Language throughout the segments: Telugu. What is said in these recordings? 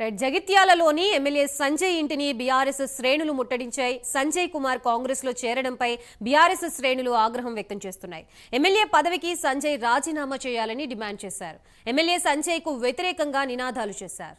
రైట్ జగిత్యాలలోని ఎమ్మెల్యే సంజయ్ ఇంటిని బీఆర్ఎస్ శ్రేణులు ముట్టడించాయి. సంజయ్ కుమార్ కాంగ్రెస్లో చేరడంపై బీఆర్ఎస్ శ్రేణులు ఆగ్రహం వ్యక్తం చేస్తున్నాయి. ఎమ్మెల్యే పదవికి సంజయ్ రాజీనామా చేయాలని డిమాండ్ చేశారు. ఎమ్మెల్యే సంజయ్కు వ్యతిరేకంగా నినాదాలు చేశారు.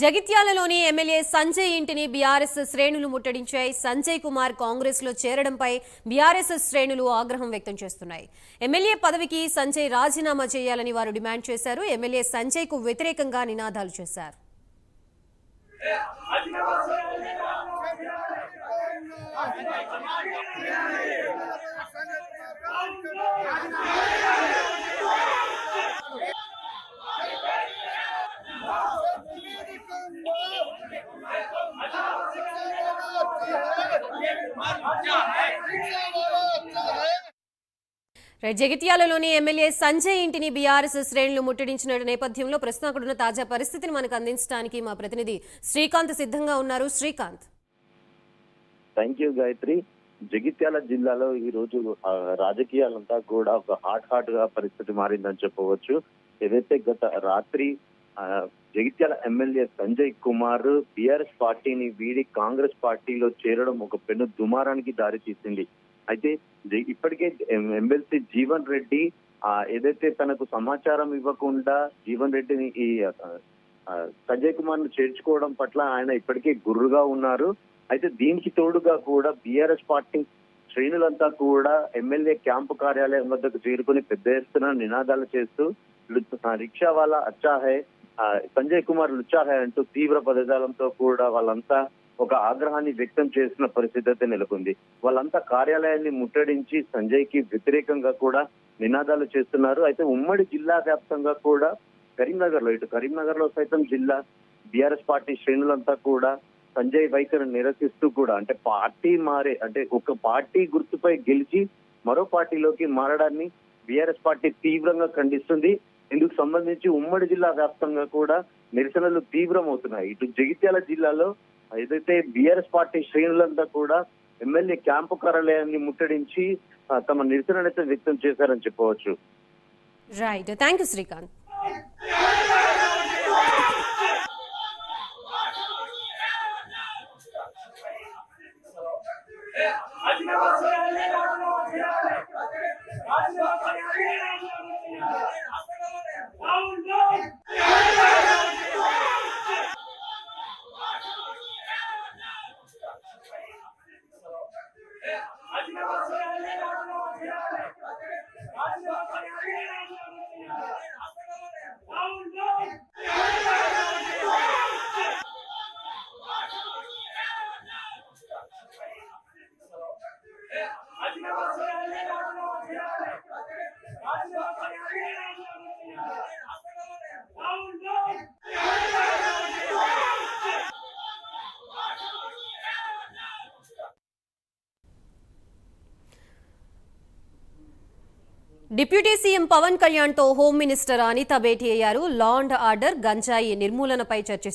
జగిత్యాలలోని ఎమ్మెల్యే సంజయ్ ఇంటిని బీఆర్ఎస్ శ్రేణులు ముట్టడించాయి. సంజయ్ కుమార్ కాంగ్రెస్లో చేరడంపై బీఆర్ఎస్ శ్రేణులు ఆగ్రహం వ్యక్తం చేస్తున్నాయి. ఎమ్మెల్యే పదవికి సంజయ్ రాజీనామా చేయాలని వారు డిమాండ్ చేశారు. ఎమ్మెల్యే సంజయ్కు వ్యతిరేకంగా నినాదాలు చేశారు. జగిత్యాలలోని ఎమ్మెల్యే సంజయ్ ఇంటిని బీఆర్ఎస్ శ్రేణులు ముట్టడించిన నేపథ్యంలో ప్రస్తుతం అక్కడున్న తాజా పరిస్థితిని మనకు అందించడానికి మా ప్రతినిధి శ్రీకాంత్ సిద్ధంగా ఉన్నారు. Srikanth. Thank you Gayatri. Jagtial జిల్లాలో ఈ రోజు రాజకీయాలంతా కూడా ఒక హాట్ హాట్గా పరిస్థితి మారిందని చెప్పవచ్చు. ఏదైతే గత రాత్రి జగిత్యాల ఎమ్మెల్యే సంజయ్ కుమార్ బిఆర్ఎస్ పార్టీని వీడి కాంగ్రెస్ పార్టీలో చేరడం ఒక పెను దుమారానికి దారి తీసింది. అయితే ఇప్పటికే ఎమ్మెల్సీ జీవన్ రెడ్డి ఆ ఏదైతే తనకు సమాచారం ఇవ్వకుండా జీవన్ రెడ్డిని ఈ సంజయ్ కుమార్ను చేర్చుకోవడం పట్ల ఆయన ఇప్పటికే గుర్రుగా ఉన్నారు. అయితే దీనికి తోడుగా కూడా బీఆర్ఎస్ పార్టీ శ్రేణులంతా కూడా ఎమ్మెల్యే క్యాంపు కార్యాలయం వద్దకు చేరుకుని పెద్ద ఎత్తున నినాదాలు చేస్తూ రిక్షా వాళ్ళ అచ్చా హై సంజయ్ కుమార్ లుచ్చాహే అంటూ తీవ్ర పదజాలంతో కూడా వాళ్ళంతా ఒక ఆగ్రహాన్ని వ్యక్తం చేసిన పరిస్థితి అయితే నెలకొంది. వాళ్ళంతా కార్యాలయాన్ని ముట్టడించి సంజయ్కి వ్యతిరేకంగా కూడా నినాదాలు చేస్తున్నారు. అయితే ఉమ్మడి జిల్లా వ్యాప్తంగా కూడా కరీంనగర్లో ఇటు కరీంనగర్లో సైతం జిల్లా బీఆర్ఎస్ పార్టీ శ్రేణులంతా కూడా సంజయ్ వైఖరి నిరసిస్తూ కూడా అంటే పార్టీ మారే అంటే ఒక పార్టీ గుర్తుపై గెలిచి మరో పార్టీలోకి మారడాన్ని బీఆర్ఎస్ పార్టీ తీవ్రంగా ఖండిస్తుంది. ఇందుకు సంబంధించి ఉమ్మడి జిల్లా వ్యాప్తంగా కూడా నిరసనలు తీవ్రమవుతున్నాయి. ఇటు జగిత్యాల జిల్లాలో ఏదైతే బీఆర్ఎస్ పార్టీ శ్రేణులంతా కూడా ఎమ్మెల్యే క్యాంపు కార్యాలయాన్ని ముట్టడించి తమ నిరసననైతే వ్యక్తం చేశారని చెప్పవచ్చు. Right thank you Srikanth deputy CM Pawan కళ్యాణ్తో హోమ్ మినిస్టర్ అనిత భేటీ అయ్యారు. లా అండ్ ఆర్డర్ గంజాయి నిర్మూలనపై చర్చిస్తారు